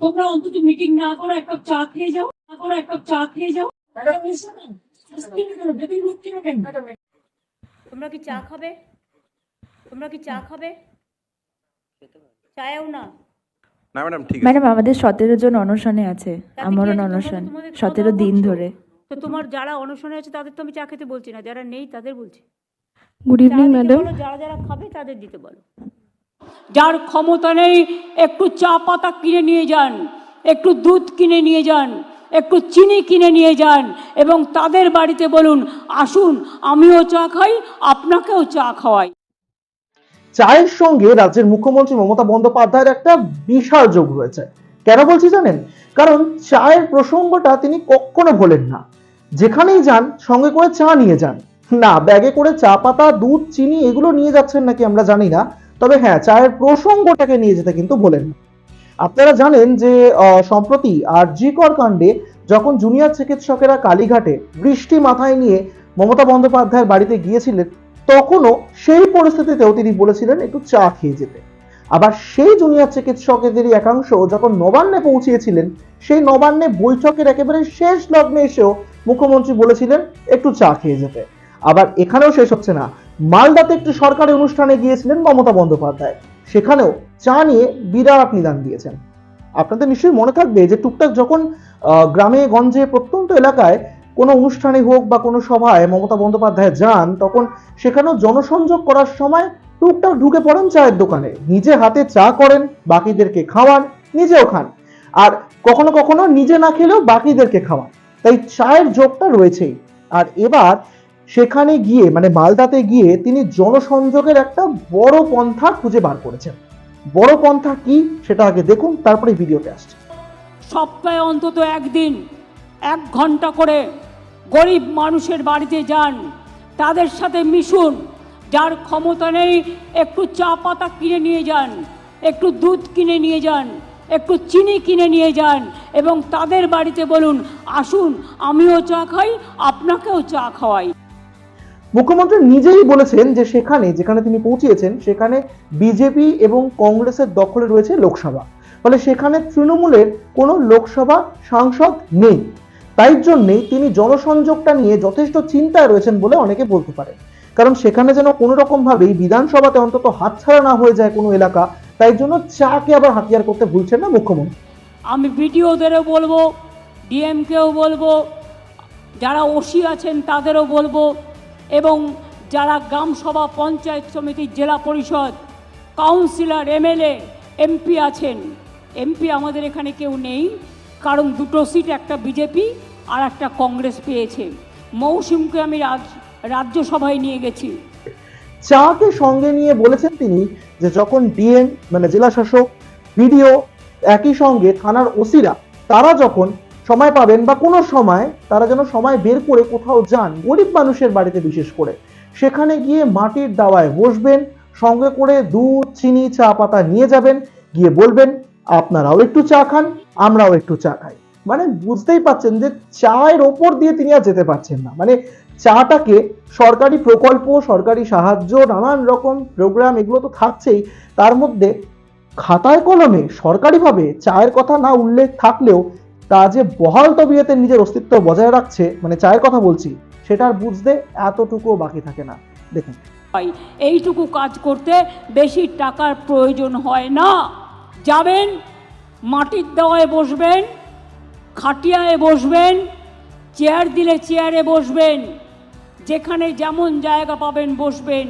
তোমরা অন্তত মিটিং না করো এক কাপ চা খেয়ে যাও না করো এক কাপ চা খেয়ে যাও। তোমরা কি চা খাবে? তোমরা কি চা খাবে? চায়ও না। না ম্যাডাম ঠিক ম্যাডাম আমাদের সতেরো জন অনশনে আছে আমরণ অনশন সতেরো দিন ধরে। তো তোমার যারা অনশনে আছে তাদের তো আমি চা খেতে বলছি না যারা নেই তাদের বলছি। গুড ইভিনিং ম্যাডাম যারা যারা খাবে তাদের দিতে বলো। যার ক্ষমতা নেই, একটু চা পাতা কিনে নিয়ে যান, একটু দুধ কিনে নিয়ে যান, একটু চিনি কিনে নিয়ে যান এবং তাদের বাড়িতে বলুন, আসুন, আমিও চা খাই, আপনাকেও চা খাওয়াই। চায়ের সঙ্গে রাজ্যের মুখ্যমন্ত্রী মমতা বন্দ্যোপাধ্যায়ের একটা বিশাল যোগ রয়েছে। কেন বলছি জানেন? কারণ চায়ের প্রসঙ্গটা তিনি কখনো ভোলেন না। যেখানেই যান, সঙ্গে করে চা নিয়ে যান। না, ব্যাগে করে চা পাতা, দুধ, চিনি, এগুলো নিয়ে যাচ্ছেন নাকি আমরা জানি না। তবে হ্যাঁ চায়ের প্রসঙ্গটাকে নিয়ে যেতে কিন্তু ভোলেন না। আপনারা জানেন যে সম্প্রতি আর জি কর কাণ্ডে যখন জুনিয়র চিকিৎসকেরা কালীঘাটে বৃষ্টি মাথায় নিয়ে মমতা বন্দ্যোপাধ্যায়ের বাড়িতে গিয়েছিলেন, তখনও সেই পরিস্থিতিতেও তিনি বলেছিলেন, একটু চা খেয়ে যেতে। আবার সেই জুনিয়র চিকিৎসকদেরই একাংশ যখন নবান্নে পৌঁছিয়েছিলেন, সেই নবান্নে বৈঠকের একেবারে শেষ লগ্নে এসেও মুখ্যমন্ত্রী বলেছিলেন, একটু চা খেয়ে যেতে। আবার এখানেও শেষ হচ্ছে না। মালদাতে একটু সরকারি অনুষ্ঠানে গিয়েছিলেন মমতা বন্দ্যোপাধ্যায়। সেখানেও চা নিয়ে বিরাট নিদান দিয়েছেন। আপনাদের নিশ্চয়ই মনে থাকবে যে টুকটাক যখন গ্রামে গঞ্জে প্রত্যন্ত এলাকায় কোনো অনুষ্ঠানে হোক বা কোনো সভায় মমতা বন্দ্যোপাধ্যায় যান, তখন সেখানেও জনসংযোগ করার সময় টুকটাক ঢুকে পড়েন চায়ের দোকানে। নিজে হাতে চা করেন, বাকিদেরকে খাওয়ান, নিজেও খান। আর কখনো কখনো নিজে না খেলেও বাকিদেরকে খাওয়ান। তাই চায়ের যোগটা রয়েছেই। আর এবার সেখানে গিয়ে মানে মালদাতে গিয়ে তিনি জনসংযোগের একটা বড় পন্থা খুঁজে বার করেছেন। বড় পন্থা কি সেটা আগে দেখুন তারপরে ভিডিওতে আসছে। সপ্তাহে অন্তত একদিন, এক ঘণ্টা করে গরিব মানুষের বাড়িতে যান, তাদের সাথে মিশুন, যার ক্ষমতা নেই একটু চা পাতা কিনে নিয়ে যান, একটু দুধ কিনে নিয়ে যান, একটু চিনি কিনে নিয়ে যান, এবং তাদের বাড়িতে বলুন, আসুন, আমিও চা খাই, আপনাকেও চা খাওয়াই। মুখ্যমন্ত্রী নিজেই বলেছেন যে সেখানে, যেখানে তিনি পৌঁছিয়েছেন, সেখানে বিজেপি এবং কংগ্রেসের দখলে রয়েছে লোকসভা। ফলে সেখানে তৃণমূলের কোনো লোকসভা সাংসদ নেই। তাই জন্যেই তিনি জনসংযোগটা নিয়ে যথেষ্ট চিন্তায় রয়েছেন বলে অনেকে বলতে পারে কারণ সেখানে যেন কোনো রকম ভাবেই বিধানসভাতে অন্তত হাতছাড়া না হয়ে যায় কোনো এলাকা, তাই জন্য চাকে আবার হাতিয়ার করতে ভুলছেন না মুখ্যমন্ত্রী। আমি বিডিওদেরও বলব, ডিএমকেও বলব, যারা ওসি আছেন তাদেরও বলব এবং যারা গ্রামসভা panchayat samiti, zilla parishad, councillor, MLA, MP আছেন। এমপি আমাদের এখানে কেউ নেই, কারণ দুটো সিট, একটা বিজেপি আর একটা কংগ্রেস পেয়েছে। মৌসুমকে আমি রাজ- রাজ্যসভায় নিয়ে গেছি। চাকে সঙ্গে নিয়ে বলেছেন তিনি যে যখন ডিএম মানে জেলা শাসক, বিডিও একই সঙ্গে থানার ওসিরা, তারা যখন সময় পাবেন বা কোনো সময় তারা যেন সময় বের করে কোথাও যান, গরিব মানুষের বাড়িতে বিশেষ করে। সেখানে গিয়ে মাটির দাওয়ায় বসবেন, সঙ্গে করে দুধ, চিনি, চা, পাতা নিয়ে যাবেন, গিয়ে বলবেন, আপনারাও একটু চা খান, আমরাও একটু চা খাই। মানে বুঝতেই পাচ্ছেন যে চায়ের ওপর দিয়ে তিনি আর যেতে পারছেন না। মানে চাটাকে সরকারি প্রকল্প, সরকারি সাহায্য, নানান রকম প্রোগ্রাম এগুলো তো থাকছেই, তার মধ্যে খাতায় কলমে সরকারিভাবে চায়ের কথা না উল্লেখ থাকলেও তা যে বহাল তবিয়তে নিজের অস্তিত্ব বজায় রাখছে মানে চায়ের কথা বলছি সেটা আর বুঝতে এতটুকুও বাকি থাকে না। দেখুন। হয় এইটুকু কাজ করতে বেশি টাকার প্রয়োজন হয় না। যাবেন মাটির দেওয়ায় বসবেন খাটিয়ায় বসবেন চেয়ার দিলে চেয়ারে বসবেন যেখানে যেমন জায়গা পাবেন বসবেন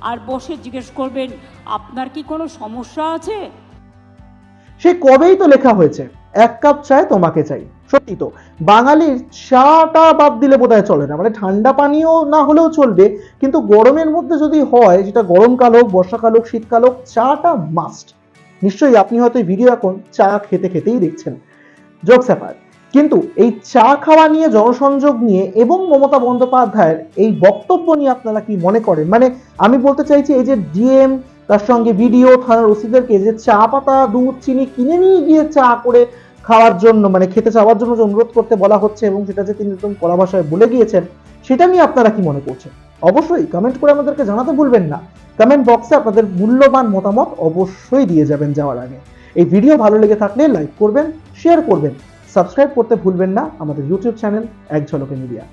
আর বসে জিজ্ঞেস করবেন আপনার কি কোনো সমস্যা আছে? সে কবেই তো লেখা হয়েছে। এক কাপ চায় তোমাকে চাই। সত্যি তো, বাঙালির চাটা বাদ দিলে বোধহয় চলে না। মানে ঠান্ডা পানীয় না হলেও চলবে, কিন্তু গরমের মধ্যে যদি হয়, যেটা গরমকাল হোক, বর্ষাকাল হোক, শীতকাল হোক, চাটা মাস্ট নিশ্চয়ই আপনি হয়তো ভিডিও এখন চা খেতে খেতেই দেখছেন। জোকস অ্যাপার্ট কিন্তু এই চা খাওয়া নিয়ে জনসংযোগ নিয়ে এবং মমতা বন্দ্যোপাধ্যায়ের এই বক্তব্য নিয়ে আপনারা কি মনে করেন? মানে আমি বলতে চাইছি, এই যে ডিএম তার সঙ্গে ভিডিও থানার ওসিদেরকে যে চা পাতা, দুধ, চিনি কিনে নিয়ে গিয়ে চা করে খাওয়ার জন্য মানে খেতে চাওয়ার জন্য যে অনুরোধ করতে বলা হচ্ছে এবং সেটা যে তিনি একদম কড়া ভাষায় বলে গিয়েছেন, সেটা নিয়ে আপনারা কি মনে করছেন? অবশ্যই কমেন্ট করে আমাদেরকে জানাতে ভুলবেন না। কমেন্ট বক্সে আপনাদের মূল্যবান মতামত অবশ্যই দিয়ে যাবেন যাওয়ার আগে। এই ভিডিও ভালো লেগে থাকলে লাইক করবেন শেয়ার করবেন সাবস্ক্রাইব করতে ভুলবেন না আমাদের ইউটিউব চ্যানেল এক ঝলকে মিডিয়া।